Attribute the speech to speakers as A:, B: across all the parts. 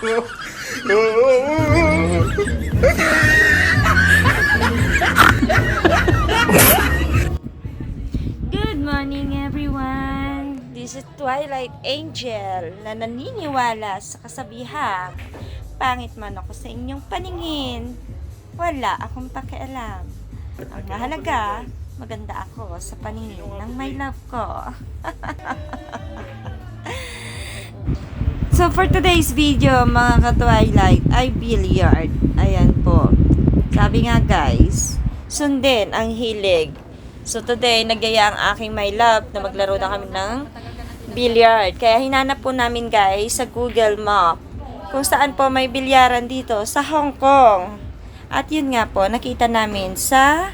A: Good morning everyone! This is Twilight Angel na naniniwala sa kasabihan. Pangit man ako sa inyong paningin, wala akong pakialam. Ang mahalaga, maganda ako sa paningin ng my love ko. so for today's video mga ka-twilight ay billiard. Ayan po. Sabi nga guys, sundin ang hilig. So today, nagyaya ang aking my love na maglaro na kami ng billiard. Kaya hinanap po namin guys sa Google Map kung saan po may bilyaran dito sa Hong Kong. At yun nga po, nakita namin sa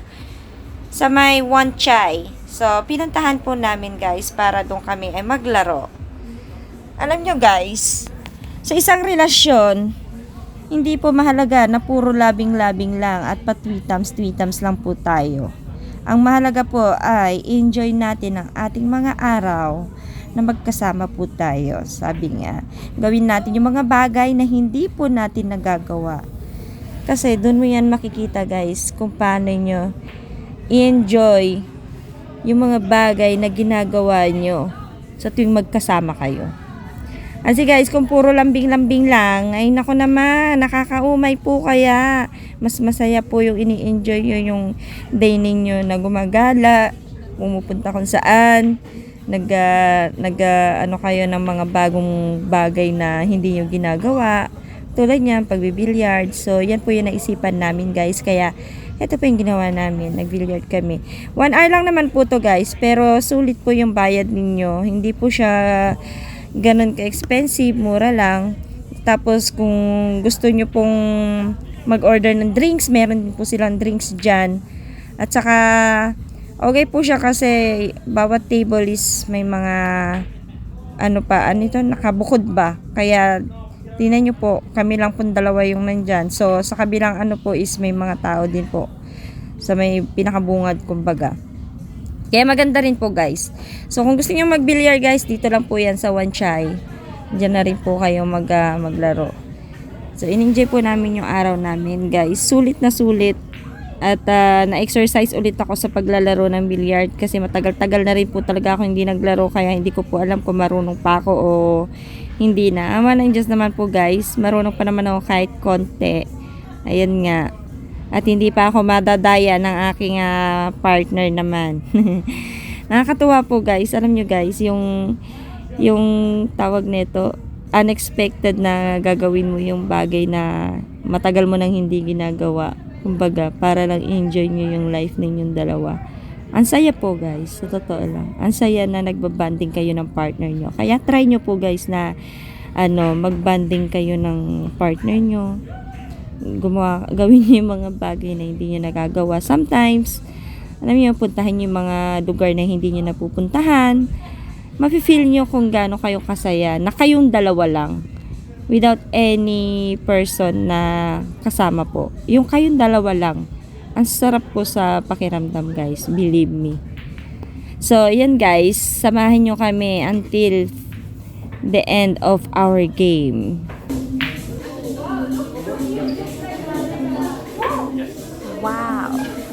A: sa may Wan Chai. So, pinuntahan po namin guys para doon kami ay maglaro. Alam nyo guys, sa isang relasyon, hindi po mahalaga na puro labing-labing lang at patwitams-twitams lang po tayo. Ang mahalaga po ay enjoy natin ang ating mga araw na magkasama po tayo. Sabi nga, gawin natin yung mga bagay na hindi po natin nagagawa. Kasi doon mo yan makikita guys kung paano nyo i-enjoy yung mga bagay na ginagawa nyo sa tuwing magkasama kayo. Kasi guys, kung puro lambing-lambing lang, ay nako naman, nakakaumay po kaya. Mas masaya po yung ini-enjoy nyo yung day ninyo na gumagala, pumupunta kung saan, nag, ah, nag ah, ano kayo ng mga bagong bagay na hindi nyo ginagawa. Tulad niyan, pagbibilyard. So, yan po yung naisipan namin guys. Kaya, ito po yung ginawa namin. Nagbilyard kami. One hour lang naman po to guys. Pero, sulit po yung bayad ninyo. Hindi po siya ganun ka-expensive. Mura lang. Tapos, kung gusto nyo pong mag-order ng drinks, meron din po silang drinks dyan. At saka, okay po siya kasi bawat table is may mga ano pa, ano ito, nakabukod ba? Kaya, Tingnan nyo po, kami lang po dalawa yung nandyan. So, sa kabilang ano po is may mga tao din po. Sa may pinakabungad, kumbaga. Kaya maganda rin po guys. So, kung gusto niyo mag-billiard guys, dito lang po yan sa Wan Chai. Diyan na rin po kayo mag, ah, maglaro. So, in-enjoy po namin yung araw namin guys. Sulit na sulit. At ah, na-exercise ulit ako sa paglalaro ng billiard kasi matagal-tagal na rin po talaga ako hindi naglaro kaya hindi ko po alam kung marunong pa ako o hindi na. Ama ng Diyos naman po guys, marunong pa naman ako kahit konti. Ayan nga. At hindi pa ako madadaya ng aking ah, partner naman. Nakakatuwa po guys. Alam nyo guys, yung yung tawag nito, unexpected na gagawin mo yung bagay na matagal mo nang hindi ginagawa. Kumbaga, para lang enjoy nyo yung life ninyong dalawa. Ang saya po guys, sa totoo lang. Ang saya na nagbabanding kayo ng partner nyo. Kaya try nyo po guys na ano, magbanding kayo ng partner nyo. Gumawa, gawin nyo yung mga bagay na hindi nyo nagagawa. Sometimes, alam nyo, puntahan nyo yung mga lugar na hindi nyo napupuntahan. Mafe-feel nyo kung gaano kayo kasaya na kayong dalawa lang without any person na kasama po. Yung kayong dalawa lang. Ang sarap po sa pakiramdam guys. Believe me. So, yan guys. Samahan nyo kami until the end of our game. Wow.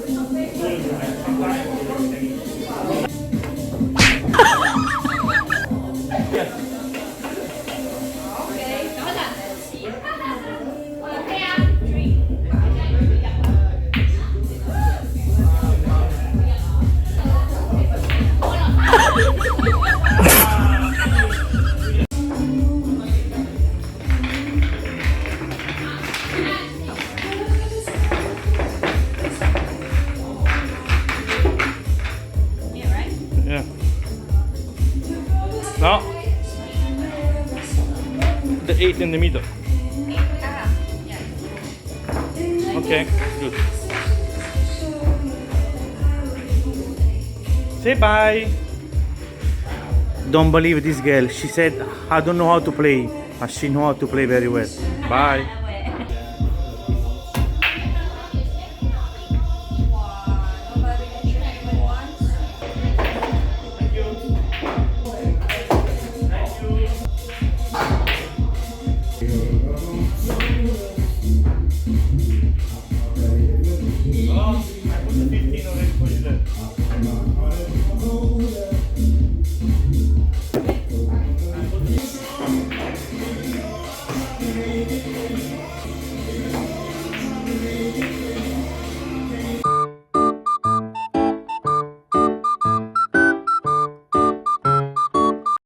B: In the middle. Okay, good. Say bye. Don't believe this girl. She said, I don't know how to play, but she know how to play very well. Bye. Oh,